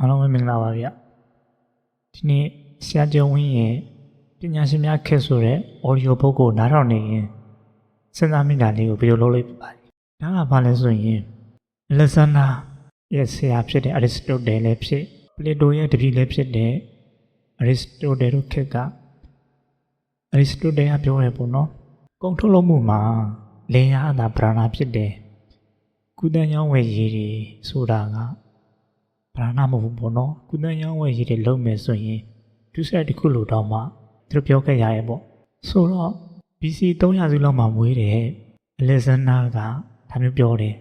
အားလုံးပဲမင်္ဂလာပါဗျဒီနေ့ဆရာကျော်ဝင်းရဲ့ပညာရှင်များခက်ဆိုတဲ့ audio book ကိုနားထောင်နေရင်စဉ်းစားမိတာလေးကိုဗီဒီယိုလုပ်လိုက်ပါတယ်ဒါကဘာလဲဆိုရင် Alexander ရဲ့ဆရာဖြစ်တဲ့ Aristotle လည်းဖြစ် Plato ရဲ့တပည့်လည်းဖြစ်တဲ့ Aristotle တို့ခက်က Aristotle ကပြောရပေါ့နော်ကုန်ထုတ်လုပ်မှုမှာလေယာအတာပရဏာဖြစ်တယ်ကုသញ្ញောင်းဝယ်ရည်တွေဆိုတာက ဘာနာမဟုတ်ဘူးပေါ့နော်ကုသန်းရောင်းဝယ်ရည်တွေလုပ်မယ်ဆိုရင်ဒုစရိုက်တစ်ခုလိုတော့မှသူတို့ပြောခဲ့ရရဲ့ပေါ့ဆိုတော့ BC 300စုလောက်မှမွေးတယ်အလက်ဇန်နာကဒါမျိုးပြောတယ်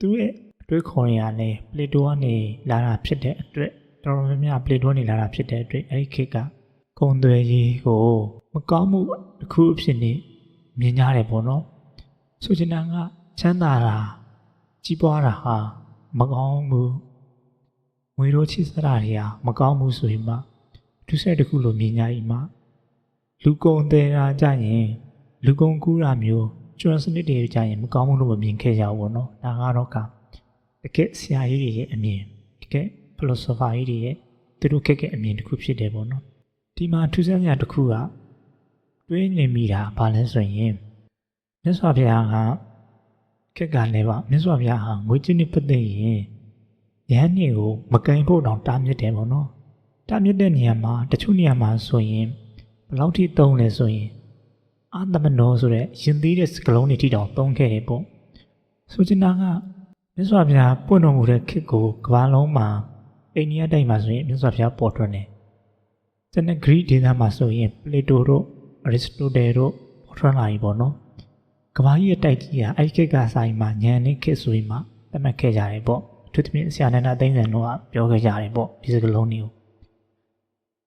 သူရဲ့အတွေးခေါ်ရလဲပလေတိုကနေလာတာဖြစ်တဲ့အတွက်တော်တော်များများပလေတိုကနေလာတာဖြစ်တဲ့အတွက်အဲ့ဒီခေတ်ကကုံသွယ်ရေးကိုမကောင်းမှုတစ်ခုအဖြစ်နေမြင်ကြတယ်ပေါ့နော်ဆိုချင်တာကချမ်းသာတာကြီးပွားတာဟာမကောင်းဘူး ငွေတို့ချစ်စရာတွေဟာမကောင်းဘူးဆိုရင်မှဒုစရိုက်တစ်ခုလိုမြင်ကြ၏မှလူကုန်သေးတာကြရင်လူကုန်ကူးတာမျိုးကျွမ်းစနစ်တွေကြရင်မကောင်းဘူးလို့မမြင်ခဲ့ကြဘူးပေါ့နော်ဒါကတော့ကတကယ်ဆရာကြီးတွေရဲ့အမြင်တကယ် philosopher ကြီးတွေရဲ့သူတို့ခက်တဲ့အမြင်တစ်ခုဖြစ်တယ်ပေါ့နော်ဒီမှာထူးဆန်းစရာတစ်ခုကတွေးနေမိတာဘာလဲဆိုရင်မြတ်စွာဘုရားကခက်ကလည်းပါမြတ်စွာဘုရားဟာငွေကြေးနဲ့ပတ်သက်ရင် ရဟန်းနေကိုမကင်ဖို့တောင်တားမြစ်တယ်ပေါ့နော်တားမြစ်တဲ့နေရာမှာတချို့နေရာမှာဆိုရင်ဘယ်လောက်ထိသုံးလဲဆိုရင်အာသမနောဆိုတဲ့ရင်သေးတဲ့စကလုံးတွေထိတောင်သုံးခဲ့တယ်ပေါ့ဆိုချင်တာကမြတ်စွာဘုရားပွင့်တော်မူတဲ့ခေတ်ကိုကမ္ဘာလုံးမှာအိန္ဒိယတိုက်မှာဆိုရင်မြတ်စွာဘုရားပေါ်ထွက်နေကျန်တဲ့ဂရိဒေသမှာဆိုရင်ပလေတိုတို့အရစ်စတိုတယ်တို့ပေါ်ထွက်လာပြီပေါ့နော်ကမ္ဘာကြီးရဲ့တိုက်ကြီးကအဲ့ဒီခေတ်ကဆိုင်မှာညံနေခေတ်ဆိုရင်မှတတ်မှတ်ခဲ့ကြတယ်ပေါ့ သူတမင်ဆရာနန္ဒသိန်းစံတို့ကပြောခဲ့ကြတယ်ပေါ့ဒီစကလုံးတွေကို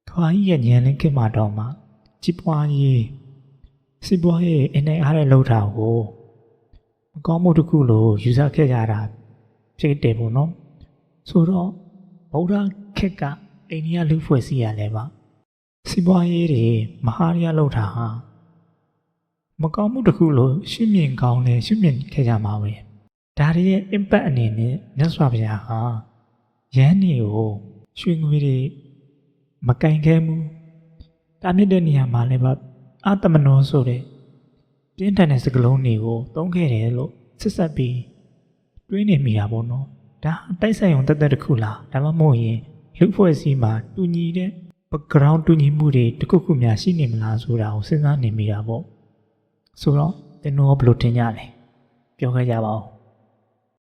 ခါကြီးရဲ့ညံလင်းခင်မှာတော့မှကြည်ပွားရေးစီပွားရေးအနေအားနဲ့လှုပ်တာကိုမကောင်းမှုတစ်ခုလို့ယူဆခဲ့ကြတာဖြစ်တယ်ပေါ့နော်ဆိုတော့ဗုဒ္ဓခက်ကအိန္ဒိယလူဖွဲ့စည်းရလဲပါစီပွားရေးတွေမဟာရလှုပ်တာဟာမကောင်းမှုတစ်ခုလို့ရှင်းမြင်ကောင်းလဲရှင်းမြင်ခဲ့ကြမှာပဲ ဒါတွေရဲ့ impact အနေနဲ့မြတ်စွာဘုရားဟာယန်းနေကိုရွှေငွေတွေမကင်ခဲမှုတာမြင့်တဲ့နေရာမှာလည်းပါအာတမနောဆိုတဲ့ပြင်းထန်တဲ့စကလုံးတွေကိုသုံးခဲ့တယ်လို့ဆက်ဆက်ပြီးတွေးနေမိတာပေါ့နော်ဒါတိုက်ဆိုင်ုံတက်တက်တစ်ခုလားဒါမှမဟုတ်ရင်လူဖွဲ့စည်းမှာတူညီတဲ့ background တူညီမှုတွေတစ်ခုခုများရှိနေမလားဆိုတာကိုစဉ်းစားနေမိတာပေါ့ဆိုတော့သင်တို့ကဘယ်လိုထင်ကြလဲပြောခဲ့ကြပါဦး